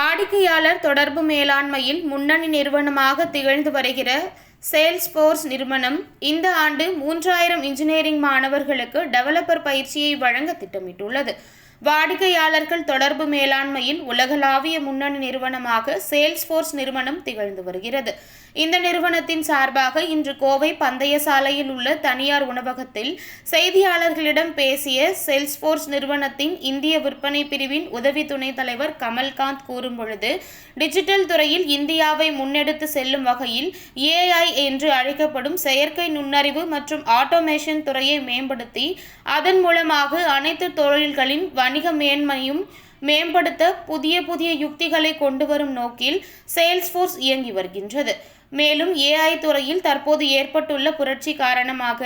வாடிக்கையாளர் தொடர்பு மேலாண்மையில் முன்னணி நிறுவனமாக திகழ்ந்து வருகிற சேல்ஸ்போர்ஸ் நிறுவனம் இந்த ஆண்டு மூன்றாயிரம் இன்ஜினியரிங் மாணவர்களுக்கு டெவலப்பர் பயிற்சியை வழங்க திட்டமிட்டுள்ளது. வாடிக்கையாளர்கள் தொடர்பு மேலாண்மையில் உலகளாவிய முன்னணி நிறுவனமாக சேல்ஸ்போர்ஸ் நிறுவனம் திகழ்ந்து வருகிறது. இந்த நிறுவனத்தின் சார்பாக இன்று கோவை பந்தய சாலையில் உள்ள தனியார் உணவகத்தில் செய்தியாளர்களிடம் பேசிய சேல்ஸ்போர்ஸ் நிறுவனத்தின் இந்திய விற்பனை பிரிவின் உதவி துணைத் தலைவர் கமல்காந்த் கூறும் பொழுது டிஜிட்டல் துறையில் இந்தியாவை முன்னெடுத்து செல்லும் வகையில் ஏஐ என்று அழைக்கப்படும் செயற்கை நுண்ணறிவு மற்றும் ஆட்டோமேஷன் துறையை மேம்படுத்தி அதன் மூலமாக அனைத்து தொழில்களின் வணிக மேன்மையும் மேம்படுத்த புதிய புதிய யுக்திகளை கொண்டு வரும் நோக்கில் சேல்ஸ்போர்ஸ் இயங்கி வருகின்றது. மேலும் ஏஐ துறையில் தற்போது ஏற்பட்டுள்ள புரட்சி காரணமாக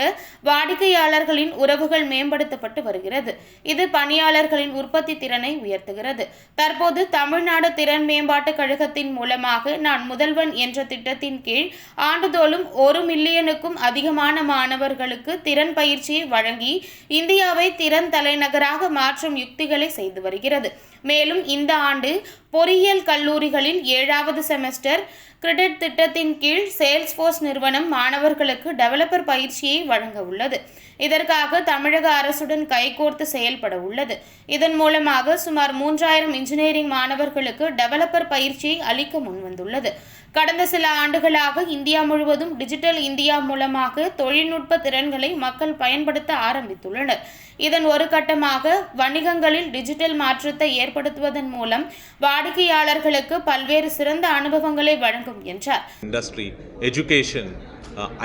வாடிக்கையாளர்களின் உறவுகள் மேம்படுத்தப்பட்டு வருகிறது. இது பணியாளர்களின் உற்பத்தி திறனை உயர்த்துகிறது. தற்போது தமிழ்நாடு திறன் மேம்பாட்டு கழகத்தின் மூலமாக நான் முதல்வன் என்ற திட்டத்தின் கீழ் ஆண்டுதோறும் ஒரு மில்லியனுக்கும் அதிகமான மாணவர்களுக்கு திறன் பயிற்சியை வழங்கி இந்தியாவை திறன் தலைநகராக மாற்றும் யுக்திகளை செய்து வருகிறது. மேலும் இந்த ஆண்டு பொறியியல் கல்லூரிகளில் ஏழாவது செமஸ்டர் கிரெடிட் திட்டத்தின் கீழ் சேல்ஸ்போர்ஸ் நிறுவனம் மாணவர்களுக்கு டெவலப்பர் பயிற்சியை வழங்க உள்ளது. இதற்காக தமிழக அரசுடன் கைகோர்த்து செயல்பட உள்ளது. இதன் மூலமாக சுமார் மூன்றாயிரம் இன்ஜினியரிங் மாணவர்களுக்கு டெவலப்பர் பயிற்சியை அளிக்க முன்வந்துள்ளது. கடந்த சில ஆண்டுகளாக இந்தியா முழுவதும் டிஜிட்டல் இந்தியா மூலமாக தொழில்நுட்ப திறன்களை மக்கள் பயன்படுத்த ஆரம்பித்துள்ளனர். இதன் ஒரு கட்டமாக வணிகங்களில் டிஜிட்டல் மாற்றத்தை ஏற்படுத்துவதன் மூலம் வாடிக்கையாளர்களுக்கு பல்வேறு சிறந்த அனுபவங்களை வழங்கும் என்றார். Industry education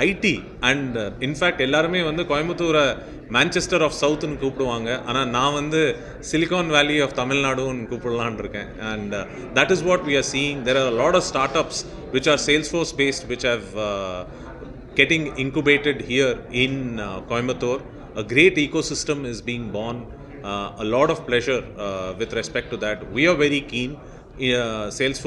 IT and in fact எல்லாருமே வந்து கோயம்புத்தூரை மேன்செஸ்டர் ஆஃப் சவுத்துன்னு கூப்பிடுவாங்க. ஆனால் நான் வந்து சிலிகான் வேலி ஆஃப் தமிழ்நாடுன்னு கூப்பிடலான் இருக்கேன். And that is what we are seeing there are lot of start ups which are Salesforce based which have getting incubated here in Coimbatore a great ecosystem is being born a lot of pleasure uh, with respect to that. We are very keen. Uh, Salesforce